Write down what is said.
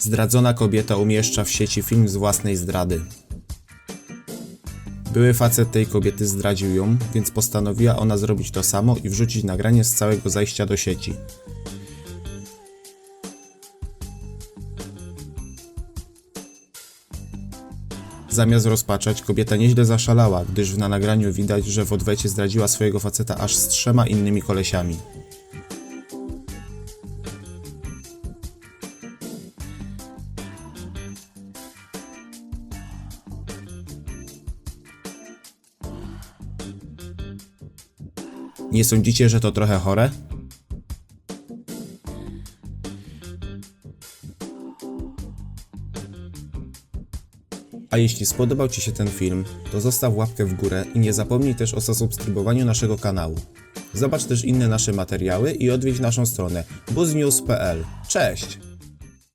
Zdradzona kobieta umieszcza w sieci film z własnej zdrady. Były facet tej kobiety zdradził ją, więc postanowiła ona zrobić to samo i wrzucić nagranie z całego zajścia do sieci. Zamiast rozpaczać, kobieta nieźle zaszalała, gdyż na nagraniu widać, że w odwecie zdradziła swojego faceta aż z trzema innymi kolesiami. Nie sądzicie, że to trochę chore? A jeśli spodobał Ci się ten film, to zostaw łapkę w górę i nie zapomnij też o zasubskrybowaniu naszego kanału. Zobacz też inne nasze materiały i odwiedź naszą stronę buzznews.pl. Cześć!